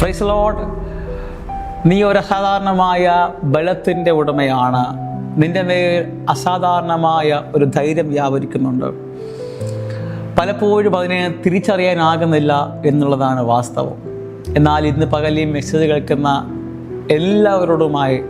Price load നീ ഒരു അസാധാരണമായ ബലത്തിന്റെ ഉടമയാണ്. നിന്റെ മേൽ അസാധാരണമായ ഒരു ധൈര്യം വ്യാപരിക്കുന്നുണ്ട്. പലപ്പോഴും അതിനെ തിരിച്ചറിയാനാകുന്നില്ല എന്നുള്ളതാണ് വാസ്തവം. എന്നാൽ ഇന്ന് പകൽ ഈ മെസ്സേജ് കേൾക്കുന്ന എല്ലാവരോടുമായി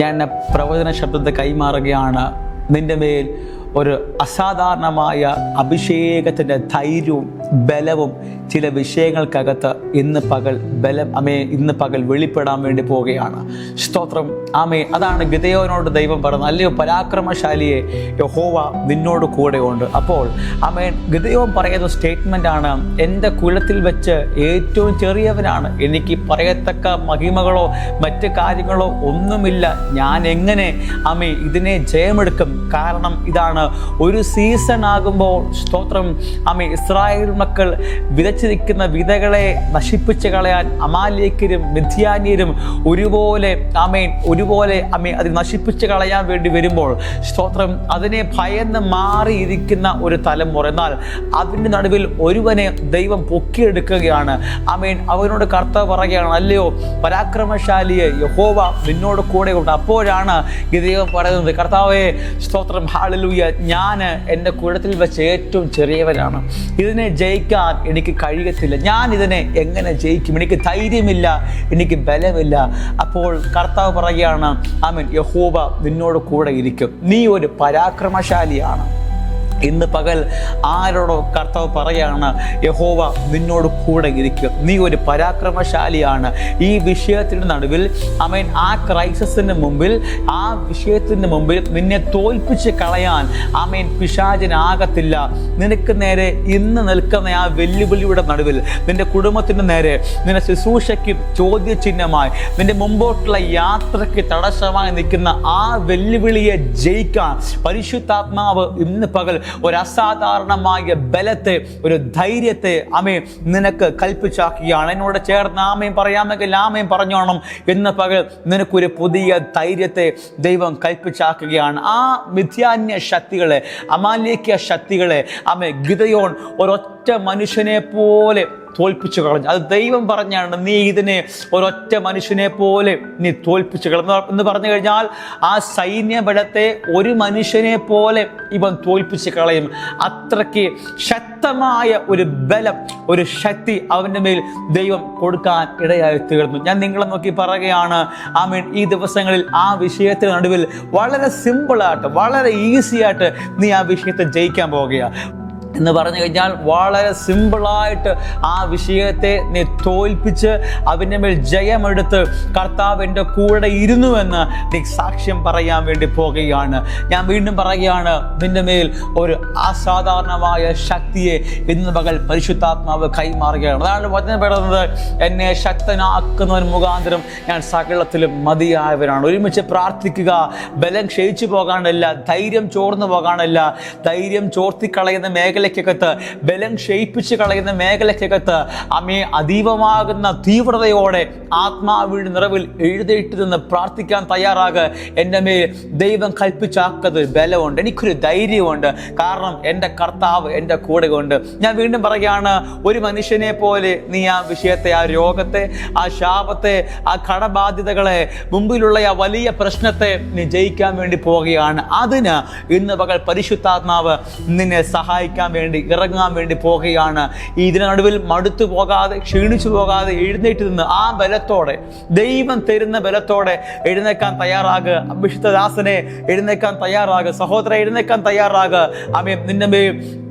ഞാൻ പ്രവചന ശബ്ദത്തെ കൈമാറുകയാണ്. നിന്റെ മേൽ ഒരു അസാധാരണമായ അഭിഷേകത്തിന്റെ ധൈര്യവും ബലവും ചില വിഷയങ്ങൾക്കകത്ത് ഇന്ന് പകൽ ബലം അമേ ഇന്ന് പകൽ വെളിപ്പെടാൻ വേണ്ടി പോവുകയാണ്. സ്തോത്രം ആമേ. അതാണ് ഗിതയോനോട് ദൈവം പറഞ്ഞത്. അല്ലയോ പരാക്രമശാലിയെ യഹോവ നിന്നോട് കൂടെയുണ്ട്. അപ്പോൾ ആമേ ഗിതയോൻ പറയുന്ന സ്റ്റേറ്റ്മെന്റ് ആണ് എന്റെ കുലത്തിൽ വെച്ച് ഏറ്റവും ചെറിയവനാണ്. എനിക്ക് പറയത്തക്ക മഹിമകളോ മറ്റ് കാര്യങ്ങളോ ഒന്നുമില്ല. ഞാൻ എങ്ങനെ ആമേ ഇതിനെ ജയമെടുക്കും? കാരണം ഇതാണ് ഒരു സീസൺ ആകുമ്പോൾ സ്തോത്രം ആമേ ഇസ്രായേൽ മക്കൾ വിതച്ചിരിക്കുന്ന വിതകളെ നശിപ്പിച്ച് കളയാൻ അമാലേക്കരും മിഥ്യാന്യരും ഒരുപോലെ അമേൻ ഒരുപോലെ അമേ അത് നശിപ്പിച്ച് കളയാൻ വേണ്ടി വരുമ്പോൾ സ്തോത്രം അതിനെ ഭയന്ന് മാറിയിരിക്കുന്ന ഒരു തലമുറ. എന്നാൽ അതിന്റെ നടുവിൽ ഒരുവനെ ദൈവം പൊക്കിയെടുക്കുകയാണ്. അമേൻ അവനോട് കർത്താവ് പറയുകയാണ് അല്ലയോ പരാക്രമശാലിയെ യഹോവ നിന്നോട് കൂടെ ഉണ്ട്. അപ്പോഴാണ് ഈ ദൈവം പറയുന്നത് കർത്താവെ സ്തോത്രം ഹാളിലൂയ ഞാൻ എന്റെ കുഴത്തിൽ വെച്ച് ഏറ്റവും ചെറിയവനാണ്. ഇതിനെ ജയിക്കാൻ എനിക്ക് കഴിയത്തില്ല. ഞാൻ ഇതിനെ എങ്ങനെ ജയിക്കും? എനിക്ക് ധൈര്യമില്ല എനിക്ക് ബലമില്ല. അപ്പോൾ കർത്താവ് പറയുകയാണ് ആമൻ. യഹോബ നിന്നോട് കൂടെ ഇരിക്കും. നീ ഒരു പരാക്രമശാലിയാണ്. ഇന്ന് പകൽ ആരോടോ കർത്താവ് പറയാണ് യഹോവ നിന്നോട് കൂടെ ഇരിക്കും നീ ഒരു പരാക്രമശാലിയാണ്. ഈ വിഷയത്തിന്റെ നടുവിൽ അമേൻ ആ ക്രൈസിസിന് മുമ്പിൽ ആ വിഷയത്തിന് മുമ്പിൽ നിന്നെ തോൽപ്പിച്ച് കളയാൻ ആമേൻ പിശാചനാകത്തില്ല. നിനക്ക് നേരെ ഇന്ന് നിൽക്കുന്ന ആ വെല്ലുവിളിയുടെ നടുവിൽ നിന്റെ കുടുംബത്തിന് നേരെ നിന്റെ ശുശ്രൂഷയ്ക്ക് ചോദ്യചിഹ്നമായി നിന്റെ മുമ്പോട്ടുള്ള യാത്രയ്ക്ക് തടസ്സമായി നിൽക്കുന്ന ആ വെല്ലുവിളിയെ ജയിക്കാൻ പരിശുദ്ധാത്മാവ് ഇന്ന് പകൽ ഒരു അസാധാരണമായ ബലത്തെ ഒരു ധൈര്യത്തെ അമേ നിനക്ക് കൽപ്പിച്ചാക്കുകയാണ്. എന്നോട് ചേർന്ന് ആമയും പറയാമെങ്കിൽ ആമയും പറഞ്ഞോണം എന്ന പകൽ നിനക്കൊരു പുതിയ ധൈര്യത്തെ ദൈവം കൽപ്പിച്ചാക്കുകയാണ്. ആ മിഥ്യാന്യ ശക്തികളെ അമാലേക്യ ശക്തികളെ അമേ ഗിതയോൺ ഒരൊറ്റ മനുഷ്യനെ പോലെ തോൽപ്പിച്ചു കളഞ്ഞു. അത് ദൈവം പറഞ്ഞാണ് നീ ഇതിനെ ഒരൊറ്റ മനുഷ്യനെ പോലെ നീ തോൽപ്പിച്ചു കളഞ്ഞു. എന്ന് പറഞ്ഞു കഴിഞ്ഞാൽ ആ സൈന്യബലത്തെ ഒരു മനുഷ്യനെ പോലെ ഇവൻ തോൽപ്പിച്ച് കളയും. അത്രയ്ക്ക് ശക്തമായ ഒരു ബലം ഒരു ശക്തി അവന്റെ മേൽ ദൈവം കൊടുക്കാൻ ഇടയായി തീർന്നു. ഞാൻ നിങ്ങളെ നോക്കി പറയുകയാണ് ആമീൻ ഈ ദിവസങ്ങളിൽ ആ വിഷയത്തിന് നടുവിൽ വളരെ സിമ്പിളായിട്ട് വളരെ ഈസിയായിട്ട് നീ ആ വിഷയത്തെ ജയിക്കാൻ പോവുകയാണ്. എന്ന് പറഞ്ഞു കഴിഞ്ഞാൽ വളരെ സിമ്പിളായിട്ട് ആ വിഷയത്തെ നീ തോൽപ്പിച്ച് അവന്റെ മേൽ ജയമെടുത്ത് കർത്താവിന്റെ കൂടെ ഇരുന്നുവെന്ന് നീ സാക്ഷ്യം പറയാൻ വേണ്ടി പോകുകയാണ്. ഞാൻ വീണ്ടും പറയുകയാണ് നിന്റെ മേൽ ഒരു അസാധാരണമായ ശക്തിയെ ഇന്ന് പകൽ പരിശുദ്ധാത്മാവ് കൈമാറുകയാണ്. അതാണ് വചനം പറയുന്നത് എന്നെ ശക്തനാക്കുന്നവൻ മുഖാന്തരം ഞാൻ സകലത്തിലും മതിയായവരാണ് ഒരുമിച്ച് പ്രാർത്ഥിക്കുക ബലം ക്ഷയിച്ചു പോകാനല്ല ധൈര്യം ചോർന്നു പോകാനല്ല ധൈര്യം ചോർത്തിക്കളയുന്ന മേഖലയ്ക്കകത്ത് ബലം ക്ഷയിപ്പിച്ച് കളയുന്ന മേഖലയ്ക്കകത്ത് അമ്മയെ അതീവമാകുന്ന തീവ്രതയോടെ ആത്മാവിയുടെ നിറവിൽ എഴുതേറ്റ് നിന്ന് പ്രാർത്ഥിക്കാൻ തയ്യാറാകുക എന്റെ മേൽ ദൈവം കൽപ്പിച്ചാക്കത് ബലമുണ്ട്. എനിക്കൊരു ധൈര്യമുണ്ട് കാരണം എന്റെ കർത്താവ് എന്റെ കൂടെ ഉണ്ട് ഞാൻ വീണ്ടും പറയുകയാണ് ഒരു മനുഷ്യനെ പോലെ നീ ആ വിഷയത്തെ ആ രോഗത്തെ ആ ശാപത്തെ ആ കടബാധ്യതകളെ മുമ്പിലുള്ള ആ വലിയ പ്രശ്നത്തെ നീ ജയിക്കാൻ വേണ്ടി പോവുകയാണ്. അതിന് ഇന്ന് പകൽ പരിശുദ്ധാത്മാവ് നിന്നെ സഹായിക്കാൻ വേണ്ടി ഇറങ്ങാൻ വേണ്ടി പോകുകയാണ്. ഇതിനടുവിൽ ഇതിന് നടുവിൽ മടുത്തു പോകാതെ ക്ഷീണിച്ചു പോകാതെ എഴുന്നേറ്റ് നിന്ന് ആ ബലത്തോടെ ദൈവം തരുന്ന ബലത്തോടെ എഴുന്നേക്കാൻ തയ്യാറാകുക അഭിഷിക്തദാസനെ എഴുന്നേക്കാൻ തയ്യാറാകുക സഹോദര എഴുന്നേക്കാൻ തയ്യാറാകുക അമ്മയും നിന്നെ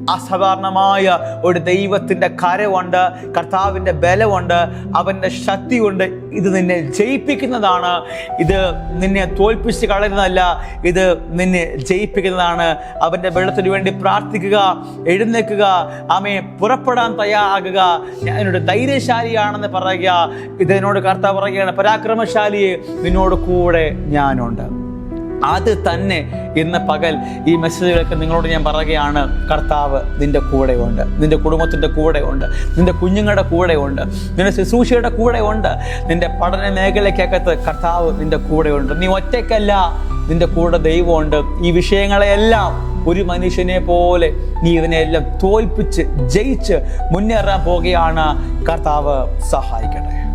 അസാധാരണമായ ഒരു ദൈവത്തിന്റെ കരവുണ്ട് കർത്താവിന്റെ ബലമുണ്ട് അവന്റെ ശക്തിയുണ്ട്. ഇത് നിന്നെ ജയിപ്പിക്കുന്നതാണ്. ഇത് നിന്നെ തോൽപ്പിച്ച് കളയുന്നതല്ല. ഇത് നിന്നെ ജയിപ്പിക്കുന്നതാണ്. അവന്റെ വെള്ളത്തിന് വേണ്ടി പ്രാർത്ഥിക്കുക എഴുന്നേൽക്കുക. അമ്മയെ പുറപ്പെടാൻ തയ്യാറാകുക. ഞാൻ എന്നോട് ധൈര്യശാലിയാണെന്ന് പറയുക. ഇതിനോട് കർത്താവ് പറയുകയാണ് പരാക്രമശാലിയെ നിന്നോട് കൂടെ ഞാനുണ്ട്. അത് തന്നെ ഇന്ന് പകൽ ഈ മെസ്സേജുകളൊക്കെ നിങ്ങളോട് ഞാൻ പറയുകയാണ്. കർത്താവ് നിന്റെ കൂടെയുണ്ട്. നിന്റെ കുടുംബത്തിന്റെ കൂടെയുണ്ട്. നിന്റെ കുഞ്ഞുങ്ങളുടെ കൂടെയുണ്ട്. നിന്റെ ശുശ്രൂഷയുടെ കൂടെയുണ്ട്. നിന്റെ പഠന മേഖലയ്ക്കകത്ത് കർത്താവ് നിന്റെ കൂടെയുണ്ട്. നീ ഒറ്റയ്ക്കല്ല. നിന്റെ കൂടെ ദൈവമുണ്ട്. ഈ വിഷയങ്ങളെല്ലാം ഒരു മനുഷ്യനെ പോലെ നീ ഇതിനെല്ലാം തോൽപ്പിച്ച് ജയിച്ച് മുന്നേറാൻ പോകുകയാണ് കർത്താവ് സഹായിക്കട്ടെ.